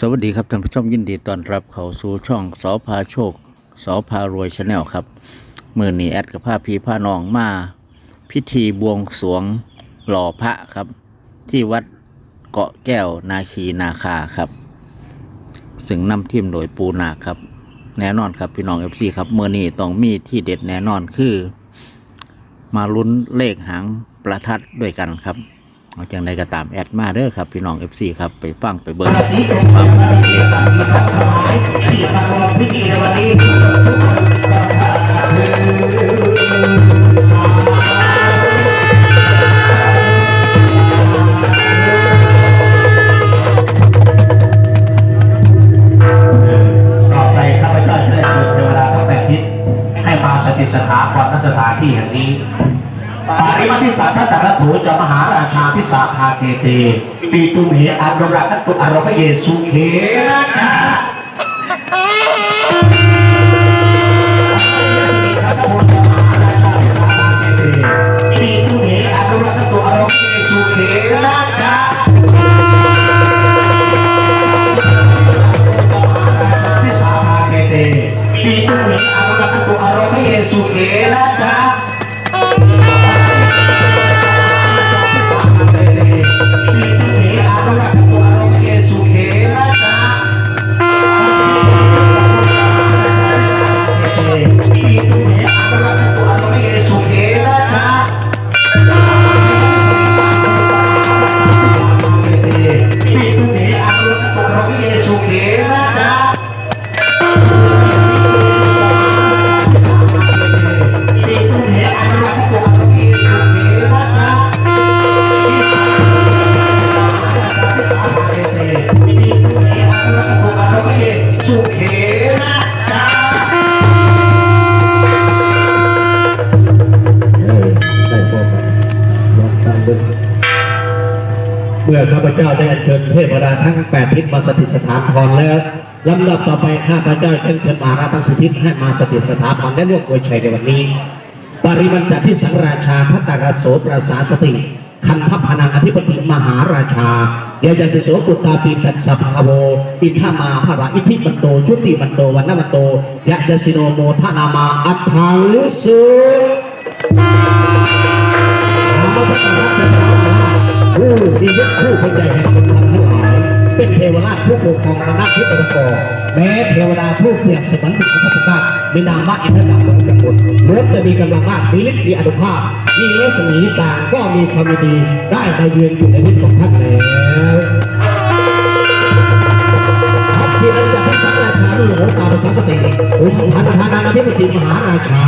สวัสดีครับท่านผู้ชมยินดีต้อนรับเข้าสู่ช่องสอพาโชคสอพารวยชาแนลครับมือนี้แอดกับผ้าพีผ้านองมา พิธีบวงสรวงหล่อพระครับ ที่วัดเกาะแก้วนาคีนาคาครับ ซึ่งนำทีมโดยปูนาคครับ แน่นอนครับพี่น้องเอฟซีครับมือนี้ต้องมีที่เด็ดแน่นอนคือ มาลุ้นเลขหางประทัดด้วยกันครับ เอาจังใดก็ตามแอดมาเด้อครับพี่น้องเอฟซีครับไปฟังไปเบิรับเขหางประทัดครับต่อเวาทั้งแปดทิศให้มาสถิตสถานความสถานที่แห่งนี้ปาริมาทิสาทัตตะถูจะมหา ราชาพิสาภาเกเตปีตุเมอารรักตุอารพเยสุเขนะปีตุเมอารรักตุอารพเยสุเขนะพิสาภาเกเตปี ทั้งแปดทิศมาสถิตสถานพรแล้วลำดับต่อไปข้าพเจ้าจะเชิญมาราทังสิบทิศให้มาสถิตสถานพรและร่วมอวยชัยในวันนี้ ปริมันจัดที่สังราชาทัตตารโสประสาสติคันทพนังอธิปติมหาราชาเยยสิโสปุตาปีตัสสะภาโว อิทามาภระอิทิมันโต ชุติมันโตวันนมันโตยะยสิโนโมทนามาอัฏฐาลุสุผู้ที่ยกผู้เป็นใหญ่แห่ง ทวราชผู้ปกครองคณะทิศตะวันอแม้เทวดาผู้เปรียบเสมือนบุตรของพระพุทธเจ้าในนามว่าอินทรดาบของบุตรล้วนจะมีกำลังมากมีฤทธิ์มีอนุภาพมีเลสมีต่างก็มีความดีได้มาเยือนอยู่ในทิศของท่านแล้วครับที่นั้นจะให้สังราชาหลวงตาภาษาสติอุปพันธานาธิปติมหาราชา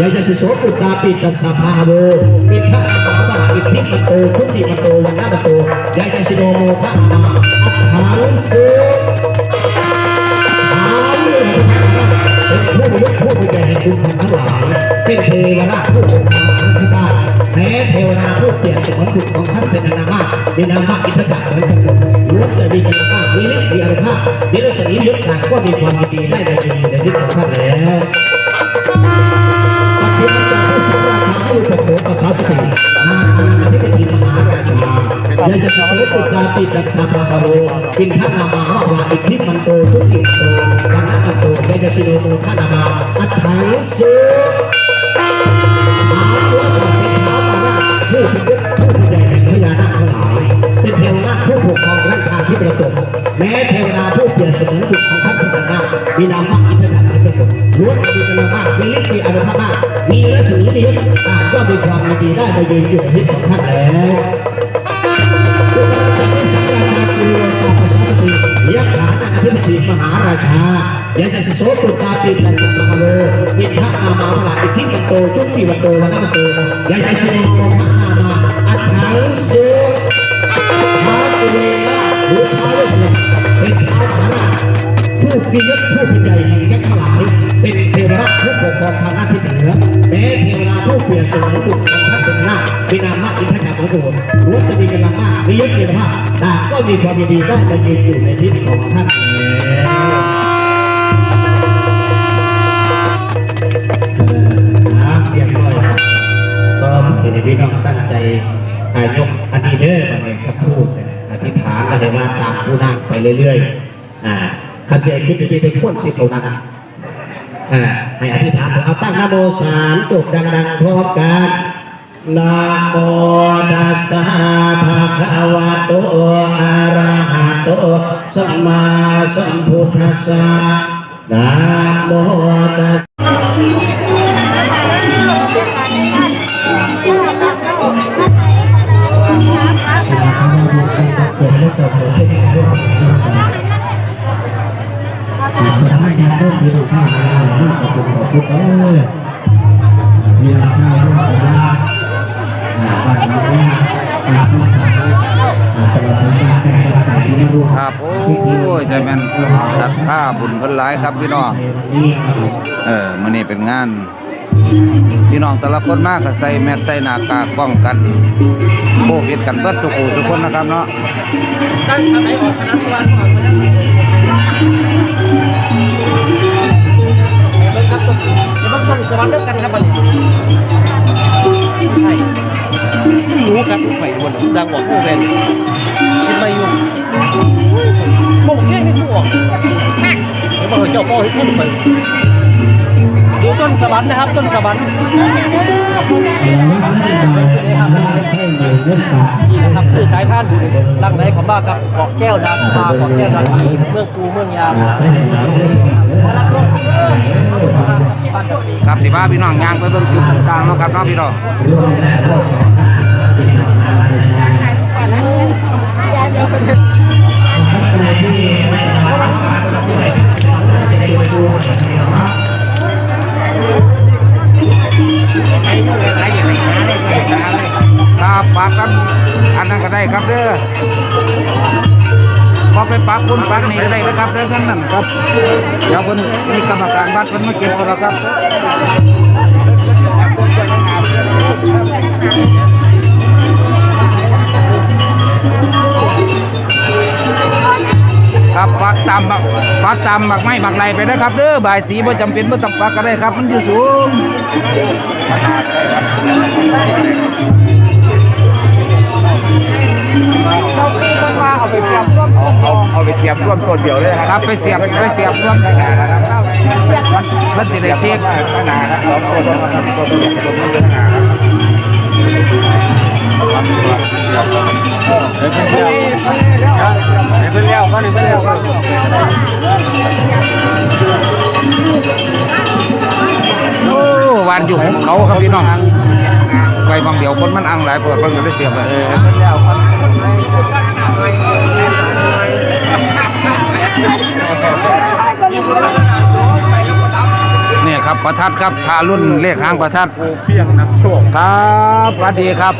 ยายสิโสปุตตาปิตัสสภาโวเป็นพระ อิทธิมันโตทุติมันโตวันนามันโตยายสิโนโมทะนามาอัฐานุสุหาเรื่องเป็นผู้ยกผู้เป็นใหญ่แห่งคุณทั้งหลายเป็นเทวราชผู้ปกครองทั้งที่บ้านแม้เทวดาผู้เปรียบเสมบุตรของท่านเป็นนามะเป็นนามะอิทธิจักรเหมือนกันล้วนจะมีกำลังมามีฤทธิ์มีอนุภาพมีรัศมียศชาก็มีความดีได้ในดีในทิศของท่านแล้ว ยากจะสอนปุตตาปิดักสาภาโรกินทนามาวาว่าอิทธิมันโตชุติโตวันนัโตอยากจะสิโนโมทนามาอัฏฐานุสุมาตัวต่อเป็นท้าวปาราผู้เป็นยศผู้เป็นใหญ่แห่งพญานาคทั้งหลายเป็นเทวนาถผู้ปกครองร่างกายที่ประสบแม้เทวดาผู้เปลี่ยนเสมือนบุตรของท่านเป็นนามีนามว่าอิทธิจักรเป็นต้นล้วนมีกำลังมากมีฤทธิ์มีอนุภาพมากมีรัศมีมียศต่างก็มีความดีได้มายืนอยู่ในทิศของท่านแล้ว ยักษ์ขานาธิปติมหาราชาอยากจะสโสตุตาปิตัสสะมโลอิทธานามาพระอิทธิมันโตจุติมันโตวันนมันโตอยากจะสิโนโมทนามาอัฏฐานุสุท้าวกุเรละหรือท้าวเวสสุวรรณเป็นท้าวมหาราชผู้มียศผู้เป็นใหญ่แห่งยักษ์หลาย เป็นเทวราชผู้ปกครองทางหน้าที่เหนือเทวดาผู้ เปลี่ยนสมบุตรของท่านเป็นหน้าเป็นนามะอินทจักรของโบสถ์ล้จะมีกำลังมากมียศมีภาพต่างก็มีความยินดีได้มายืนอยู่ในทิศของท่านแล้วเรียบร้อยก็เห็นพี่น้องตั้งใจยกอันนี้เด้อมาเนี่ยครับทูตเนี่ยอธิษฐานแล้วให้ว่าตามผู้นั่งไปเรื่อยๆอ่าคาเสียคิดจะเป็นคนสิเขาดังอ่า ให้อธิษฐานเอาตั้งนะโมสามจบดังๆพร้อมกันนะโมตัสสะภะคะวะโตอะระหะโตสัมมาสัมพุทธัสสะนะโมตัสสะ สถานการณ์เริ่มมีรูปภาพอะไรรูปขอบคุณขอบคุณเออมีราคาเรื่องสัญญาอ่าบัตรเราว่าการพิสารอ่าตลอดถึงการแต่งตั้งแต่ที่รู้ครับโอ้ยใจแม่นศรัทธาบุญเพิ่นหลายครับพี่น้องในวันนี้ครับผมเออมื้อนี้เป็นงานพี่น้องแต่ละคนมากก็ใส่แมสใส่หน้ากากป้องกันโควิดกันเบิดทุกผู้ทุกคนนะครับเนาะ ต้องต้องสวัสดิ์เลิกกันครับบันี้ใช่รู้ครับไฟบนดังกว่าผู้เป็นกินไม่ยุ่งโม่แค่นี้ผู้ออกแม่แล้วบอกเจ้าพ่อให้ขึ้นไป นสวรรค์นะครับ ต้นสวรรค์เราว่าไม่ได้มาให้เงินเรื่องการนี่นะครับคือสายท่านดูดิลังไหลของบ้าครับเกาะแก้วดังมาเกาะแก้วดังอีเมืองปูเมืองยามครับสิพาพี่น้องยางไปเบิ่งจุดต่างๆเนาะครับเนาะพี่น้องร่วมแรกร่วมสองที่ ครับปากกันอันนั้นก็ได้ครับเด้อพอไปปากคุณปากนี่ก็ได้นะครับเด้อเงินนั่นครับเดี๋ยวคนนี่กรรมการวัดเพิ่นมาเก็บเอาละครับ ครับปักตามบักปักตามบักไม้บักไหลไปนะครับเด้อบายสีบ่จำเป็นบ่ต้องปักก็ได้ครับ มันอยู่สูงเอาไปเตรียมร่วมเอาเอาไปเตรียมร่วมต้นเดียวเลยครับไปเสียบไปเสียบร่วมกันนะครับเพิ่นสิได้เช็คตั้งนานครับสองต้นต้นต้นต้นต้นต้นตั้งนานครับ โอ้วานอยู่หุบเขาครับพี่น้องไปบางเดียวคนมันอังหลายเปิดเพิ่นก็ได้เสียบเลยเพิ่นเลี้ยวเขานี่ครับประทัดครับทารุ่นเลขหางประทัดปูเพียงนำโชคครับสวัสดีครับ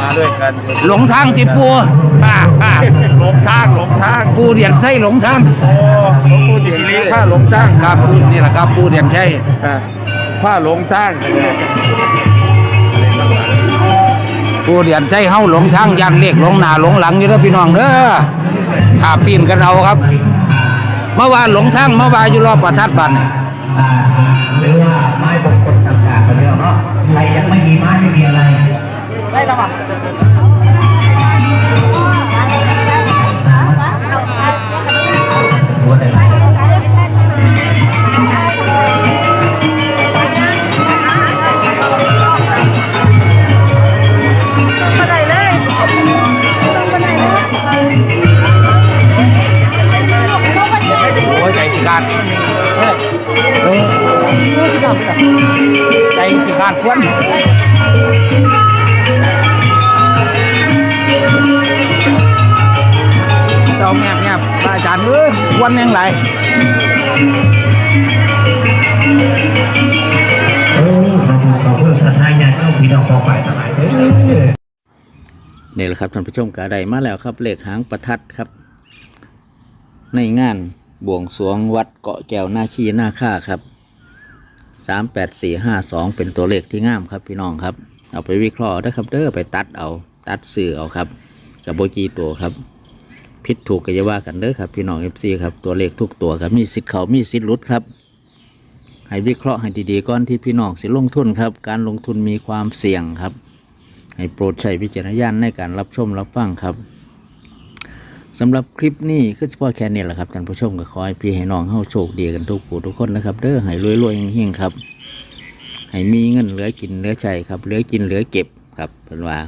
มาด้วยกันหลงทางติปูอ่าอ่าหลงทางหลงทางปูเดียนไส้หลงทางโอ้หลวงปู่ดิสิริผ้าหลงทางครับปูนี่แหละครับปูเดียนไส้อ่าผ้าหลงทางปูเดียนไส้เฮาหลงทางยันเลขหลงหน้าหลงหลังอยู่เด้อพี่น้องเด้อถ้าปีนกันเอาครับเมื่อวานหลงทางเมื่อวานอยู่รอบประทัดบันนี่อ่ นเลยโอ้ยใจสิการเออใจจริงสิการควร พระอาจารย์เอ้ยควรยังไงโอ้ขอบคุณศรัทธาญาติโยมพี่น้องไปทั้งหลยเนี่แหละครับท่านผู้ชมกาไดมาแล้วครับ เลขหางประทัดครับ ในงานบวงสรวงวัดเกาะแก้วหน้าขี้หน้าค่าครับสามแปดสี่ห้าสองเป็นตัวเลขที่งามครับ พี่น้องครับ เอาไปวิเคราะห์ได้ครับเด้อไปตัดเอาตัดสื่อเอาครับ กับโบจีตัวครับ ผิดถูกก็อย่าว่ากันเด้อครับ พี่น้องเอฟซีครับตัวเลขทุกตัวครับมีสิทธิ์เขามีสิทธิ์ลุดครับให้วิเคราะห์ให้ดีๆก่อนที่พี่น้องสิลงทุนครับ การลงทุนมีความเสี่ยงครับ ให้โปรดใช้วิจารณญาณในการรับชมรับฟังครับสำหรับคลิปนี้คือเฉพาะแค่นี้แหละครับท่านผู้ชมก็ขอให้พี่ให้น้องเฮาโชคดีกันทุกผู้ทุกคนนะครับ เด้อให้รวยๆเฮงๆครับให้มีเงินเหลือกินเหลือใช้ครับเหลือกินเหลือเก็บครับเพิ่นว่า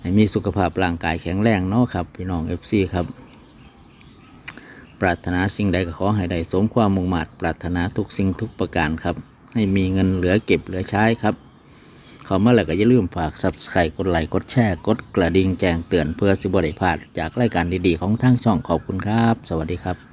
ให้มีสุขภาพร่างกายแข็งแรงเนาะครับ พี่น้อง FC ครับ ปรารถนาสิ่งใดก็ขอให้ได้สมความมุ่งมั่นปรารถนาทุกสิ่งทุกประการครับ ให้มีเงินเหลือเก็บเหลือใช้ครับข้ามาแล้วก็อย่าลืมฝาก subscribe กดไลค์กดแชร์กดกระดิ่งแจ้งเตือนเพื่อสิบได้พลาดจากรายการดีๆของทางช่องขอบคุณครับ สวัสดีครับ